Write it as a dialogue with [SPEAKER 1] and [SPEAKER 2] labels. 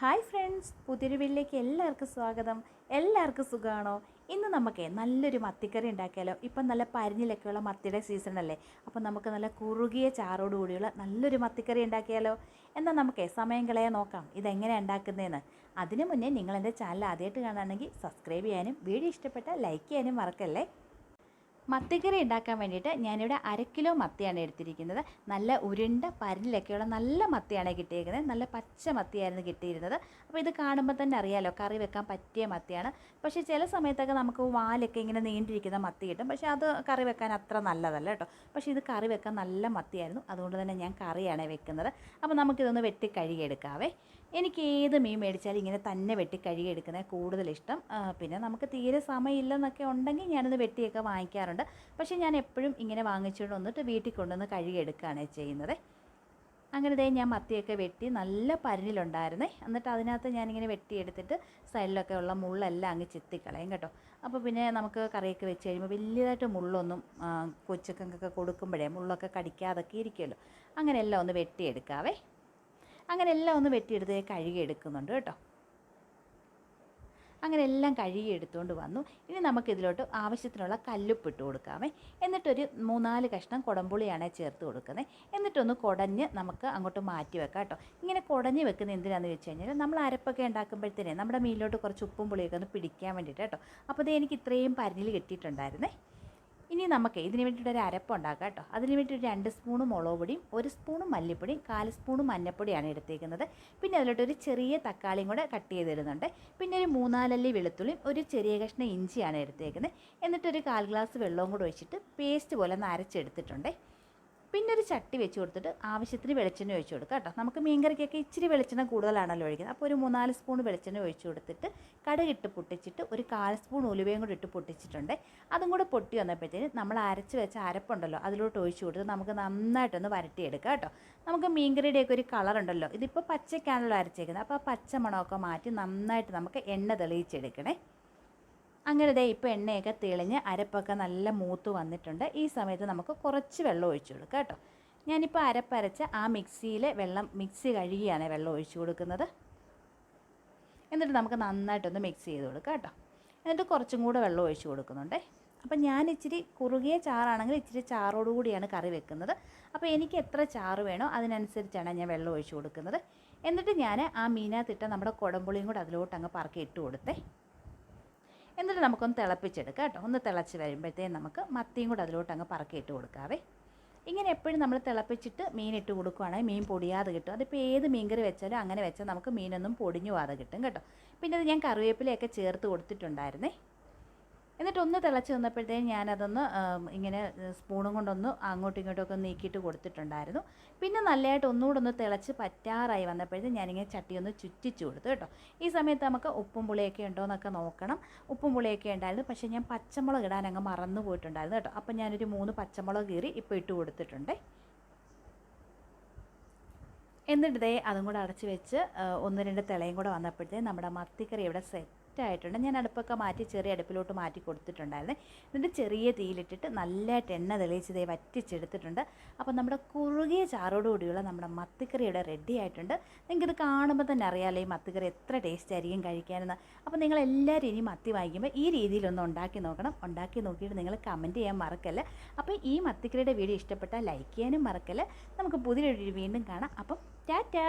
[SPEAKER 1] Hi friends പുതിയൊരു വീട്ടിലേക്ക് എല്ലാവർക്കും സ്വാഗതം. എല്ലാവർക്കും സുഖമാണോ? ഇന്ന് നമുക്ക് നല്ലൊരു മത്തിക്കറി ഉണ്ടാക്കിയാലോ? ഇപ്പം നല്ല പരിഞ്ഞിലൊക്കെയുള്ള മത്തിയുടെ സീസണല്ലേ അപ്പോൾ അപ്പം നമുക്ക് നല്ല കുറുകിയ ചാറോട് കൂടിയുള്ള നല്ലൊരു മത്തിക്കറി ഉണ്ടാക്കിയാലോ? എന്നാൽ നമുക്ക് സമയം കളയാൻ നോക്കാം. ഇതെങ്ങനെയാണ് ഉണ്ടാക്കുന്നതെന്ന്. അതിനു മുന്നേ നിങ്ങൾ എന്റെ ചാനൽ ആദ്യമായിട്ട് കാണുകയാണെങ്കിൽ സബ്സ്ക്രൈബ് ചെയ്യാനും വീഡിയോ ഇഷ്ടപ്പെട്ടാൽ ലൈക്ക് ചെയ്യാനും മറക്കല്ലേ? മത്തിക്കറി ഉണ്ടാക്കാൻ വേണ്ടിയിട്ട് ഞാനിവിടെ അര കിലോ മത്തിയാണ് എടുത്തിരിക്കുന്നത്. നല്ല ഉരുണ്ട പരലിലൊക്കെയുള്ള നല്ല മത്തിയാണ് കിട്ടിയിരിക്കുന്നത് നല്ല പച്ച മത്തിയായിരുന്നു കിട്ടിയിരുന്നത്. അപ്പോൾ ഇത് കാണുമ്പോൾ തന്നെ അറിയാലോ കറി വെക്കാൻ പറ്റിയ മത്തിയാണ്. പക്ഷേ ചില സമയത്തൊക്കെ നമുക്ക് വാലൊക്കെ ഇങ്ങനെ നീണ്ടിരിക്കുന്ന മത്തി കിട്ടും. പക്ഷേ അത് കറി വെക്കാൻ അത്ര നല്ലതല്ല കേട്ടോ. പക്ഷേ ഇത് കറി വെക്കാൻ നല്ല മത്തിയായിരുന്നു. അതുകൊണ്ട് തന്നെ ഞാൻ കറിയാണ് വെക്കുന്നത്. അപ്പോൾ നമുക്കിതൊന്ന് വെട്ടി കഴുകിയെടുക്കാവേ. എനിക്ക് ഏത് മീൻ മേടിച്ചാലും ഇങ്ങനെ തന്നെ വെട്ടി കഴുകിയെടുക്കുന്നത് കൂടുതലിഷ്ടം പിന്നെ നമുക്ക് തീരെ സമയമില്ലെന്നൊക്കെ ഉണ്ടെങ്കിൽ ഞാനത് വെട്ടിയൊക്കെ വാങ്ങിക്കാറുണ്ട്. പക്ഷേ ഞാൻ എപ്പോഴും ഇങ്ങനെ വാങ്ങിച്ചുകൊണ്ട് വന്നിട്ട് വീട്ടിൽ കൊണ്ടുവന്ന് കഴുകിയെടുക്കുകയാണ് ചെയ്യുന്നത്. അങ്ങനെ ദേ ഞാൻ മത്തിയൊക്കെ വെട്ടി നല്ല പരനിലുണ്ടായിരുന്നേ എന്നിട്ട് അതിനകത്ത് ഞാനിങ്ങനെ വെട്ടിയെടുത്തിട്ട് സൈഡിലൊക്കെ ഉള്ള മുള്ളെല്ലാം അങ്ങ് ചെത്തിക്കളയും കേട്ടോ. അപ്പോൾ പിന്നെ നമുക്ക് കറിയൊക്കെ വെച്ച് കഴിയുമ്പോൾ വലിയതായിട്ട് മുള്ളൊന്നും കൊച്ചുക്കൾക്കൊക്കെ കൊടുക്കുമ്പോഴേ മുള്ളൊക്കെ കടിക്കാതൊക്കെ ഇരിക്കുമല്ലോ. അങ്ങനെയെല്ലാം ഒന്ന് വെട്ടിയെടുക്കാവേ. അങ്ങനെ എല്ലാം ഒന്ന് വെട്ടിയെടുത്ത് കഴുകി എടുക്കുന്നുണ്ട് കേട്ടോ. അങ്ങനെ എല്ലാം കഴുകി എടുത്തുകൊണ്ട് വന്നു. ഇനി നമുക്കിതിലോട്ട് ആവശ്യത്തിനുള്ള കല്ലുപ്പ് ഇട്ട് കൊടുക്കാമേ. എന്നിട്ടൊരു മൂന്നാൽ കഷ്ണം കുടംപുളിയാണ് ചേർത്ത് കൊടുക്കുന്നത്. എന്നിട്ടൊന്ന് കുടഞ്ഞ് നമുക്ക് അങ്ങോട്ട് മാറ്റി വെക്കാം കേട്ടോ. ഇങ്ങനെ കുടഞ്ഞ് വെക്കുന്നത് എന്തിനാണെന്ന് വെച്ച് കഴിഞ്ഞാൽ നമ്മൾ അരപ്പൊക്കെ ഉണ്ടാക്കുമ്പോഴത്തേനെ നമ്മുടെ മീനിലോട്ട് കുറച്ച് ഉപ്പും പുളിയൊക്കെ ഒന്ന് പിടിക്കാൻ വേണ്ടിയിട്ട് കേട്ടോ. അപ്പോൾ ഇത് എനിക്ക് ഇത്രയും പരിഞ്ഞിൽ കിട്ടിയിട്ടുണ്ടായിരുന്നേ. ഇനി നമുക്ക് ഇതിന് വേണ്ടിയിട്ട് ഒരു അരപ്പ് ഉണ്ടാക്കാം കേട്ടോ. അതിന് വേണ്ടിയിട്ട് രണ്ട് സ്പൂണ് മുളക് പൊടിയും ഒരു സ്പൂണ് മല്ലിപ്പൊടിയും കാൽ സ്പൂണ് മഞ്ഞപ്പൊടിയാണ് എടുത്തേക്കുന്നത്. പിന്നെ അതിലോട്ട് ഒരു ചെറിയ തക്കാളിയും കൂടെ കട്ട് ചെയ്തിരുന്നുണ്ട് പിന്നെ ഒരു മൂന്നാലല്ലി വെളുത്തുള്ളിയും ഒരു ചെറിയ കഷ്ണം ഇഞ്ചിയാണ് എടുത്തേക്കുന്നത്. എന്നിട്ടൊരു കാൽ ഗ്ലാസ് വെള്ളവും കൂടെ ഒഴിച്ചിട്ട് പേസ്റ്റ് പോലെ ഒന്ന് അരച്ചെടുത്തിട്ടുണ്ട്. പിന്നെ ഒരു ചട്ടി വെച്ച് കൊടുത്തിട്ട് ആവശ്യത്തിന് വെളിച്ചെണ്ണ ഒഴിച്ച് കൊടുക്കുക കേട്ടോ. നമുക്ക് മീൻകറിക്കൊക്കെ ഇച്ചിരി വെളിച്ചെണ്ണ കൂടുതലാണല്ലോ ഒഴിക്കുന്നത്. അപ്പോൾ ഒരു മൂന്നാൽ സ്പൂൺ വെളിച്ചെണ്ണ ഒഴിച്ച് കൊടുത്തിട്ട് കടുകിട്ട് പൊട്ടിച്ചിട്ട് ഒരു കാൽ സ്പൂൺ ഉലുവയും കൂടി ഇട്ട് പൊട്ടിച്ചിട്ടുണ്ട്. അതും കൂടെ പൊട്ടി വന്നപ്പോഴത്തേന് നമ്മൾ അരച്ച് വെച്ച അരപ്പുണ്ടല്ലോ അതിലോട്ട് ഒഴിച്ച് കൊടുത്ത് നമുക്ക് നന്നായിട്ടൊന്ന് വരട്ടിയെടുക്കാം കേട്ടോ. നമുക്ക് മീൻകറിയുടെയൊക്കെ ഒരു കളർ ഉണ്ടല്ലോ ഇതിപ്പോൾ പച്ചക്കാണല്ലോ അരച്ചേക്കുന്നത്. അപ്പോൾ ആ പച്ച മണമൊക്കെ മാറ്റി നന്നായിട്ട് നമുക്ക് എണ്ണ തെളിയിച്ചെടുക്കണേ. അങ്ങനെ ദേ ഇപ്പോൾ എണ്ണയൊക്കെ തെളിഞ്ഞ് അരപ്പൊക്കെ നല്ല മൂത്ത് വന്നിട്ടുണ്ട്. ഈ സമയത്ത് നമുക്ക് കുറച്ച് വെള്ളം ഒഴിച്ചു കൊടുക്കാം കേട്ടോ. ഞാനിപ്പോൾ അരപ്പരച്ച് ആ മിക്സിയിൽ വെള്ളം മിക്സി കഴുകിയാണ് വെള്ളം ഒഴിച്ചു കൊടുക്കുന്നത്. എന്നിട്ട് നമുക്ക് നന്നായിട്ടൊന്ന് മിക്സ് ചെയ്ത് കൊടുക്കാം കേട്ടോ. എന്നിട്ട് കുറച്ചും കൂടെ വെള്ളം ഒഴിച്ചു കൊടുക്കുന്നുണ്ട്. അപ്പം ഞാൻ ഇച്ചിരി കുറുകിയ ചാറാണെങ്കിൽ ഇച്ചിരി ചാറോട് കൂടിയാണ് കറി വെക്കുന്നത്. അപ്പോൾ എനിക്ക് എത്ര ചാറ് വേണോ അതിനനുസരിച്ചാണ് ഞാൻ വെള്ളം ഒഴിച്ചു കൊടുക്കുന്നത്. എന്നിട്ട് ഞാൻ ആ മീനകത്തിട്ട നമ്മുടെ കുടംപുളിയും കൂടെ അതിലോട്ട് അങ്ങ് പറക്കി ഇട്ട് കൊടുത്തേ. എന്നിട്ട് നമുക്കൊന്ന് തിളപ്പിച്ചെടുക്കാം കേട്ടോ. ഒന്ന് തിളച്ച് വരുമ്പോഴത്തേക്കും നമുക്ക് മത്തിയും കൂടെ അതിലോട്ട് അങ്ങ് പറക്കിയിട്ട് കൊടുക്കാവേ. ഇങ്ങനെ എപ്പോഴും നമ്മൾ തിളപ്പിച്ചിട്ട് മീൻ ഇട്ട് കൊടുക്കുകയാണെങ്കിൽ മീൻ പൊടിയാതെ കിട്ടും. അതിപ്പോൾ ഏത് മീൻകറി വെച്ചാലും അങ്ങനെ വെച്ചാൽ നമുക്ക് മീനൊന്നും പൊടിഞ്ഞു പോകാതെ കിട്ടും കേട്ടോ. പിന്നെ അത് ഞാൻ കറിവേപ്പിലയൊക്കെ ചേർത്ത് കൊടുത്തിട്ടുണ്ടായിരുന്നേ. എന്നിട്ട് ഒന്ന് തിളച്ച് വന്നപ്പോഴത്തേക്കും ഞാനതൊന്ന് ഇങ്ങനെ സ്പൂണും കൊണ്ടൊന്ന് അങ്ങോട്ടും ഇങ്ങോട്ടും ഒക്കെ നീക്കിയിട്ട് കൊടുത്തിട്ടുണ്ടായിരുന്നു. പിന്നെ നല്ലതായിട്ട് ഒന്നുകൂടെ ഒന്ന് തിളച്ച് പറ്റാറായി വന്നപ്പോഴത്തേക്കും ഞാനിങ്ങനെ ചട്ടി ഒന്ന് ചുറ്റിച്ച് കൊടുത്തു കേട്ടോ. ഈ സമയത്ത് നമുക്ക് ഉപ്പും പുളിയൊക്കെ ഉണ്ടോ എന്നൊക്കെ നോക്കണം. ഉപ്പും പുളിയൊക്കെ ഉണ്ടായിരുന്നു. പക്ഷേ ഞാൻ പച്ചമുളക് ഇടാൻ അങ്ങ് മറന്നു പോയിട്ടുണ്ടായിരുന്നു കേട്ടോ. അപ്പം ഞാനൊരു മൂന്ന് പച്ചമുളക് കീറി ഇപ്പോൾ ഇട്ട് കൊടുത്തിട്ടുണ്ടേ. എന്നിട്ട് ദേ അതും കൂടെ അടച്ച് വെച്ച് ഒന്ന് രണ്ട് തിളയും കൂടെ വന്നപ്പോഴത്തേക്കും നമ്മുടെ മത്തിക്കറി ഇവിടെ സെറ്റായിട്ടുണ്ട് ഞാൻ അടുപ്പൊക്കെ മാറ്റി ചെറിയ അടുപ്പിലോട്ട് മാറ്റി കൊടുത്തിട്ടുണ്ടായിരുന്നു. എന്നിട്ട് ചെറിയ തീയിലിട്ടിട്ട് നല്ലതായിട്ട് എണ്ണ തെളിയിച്ച് ദേ വറ്റിച്ചെടുത്തിട്ടുണ്ട്. അപ്പോൾ നമ്മുടെ കുറുകിയ ചാറോടുകൂടിയുള്ള നമ്മുടെ മത്തിക്കറി ഇവിടെ റെഡി ആയിട്ടുണ്ട്. നിങ്ങൾക്കിത് കാണുമ്പോൾ തന്നെ അറിയാമല്ലോ ഈ മത്തിക്കറി എത്ര ടേസ്റ്റ് ആയിരിക്കും കഴിക്കാനെന്ന്. അപ്പോൾ നിങ്ങൾ എല്ലാവരും ഇനി മത്തി വാങ്ങിക്കുമ്പോൾ ഈ രീതിയിലൊന്ന് ഉണ്ടാക്കി നോക്കണം. ഉണ്ടാക്കി നോക്കിയിട്ട് നിങ്ങൾ കമന്റ് ചെയ്യാൻ മറക്കല്ല. അപ്പോൾ ഈ മത്തിക്കറിയുടെ വീഡിയോ ഇഷ്ടപ്പെട്ടാൽ ലൈക്ക് ചെയ്യാനും മറക്കല്ല. നമുക്ക് പുതിയൊരു വീണ്ടും കാണാം. അപ്പം ടാറ്റാ!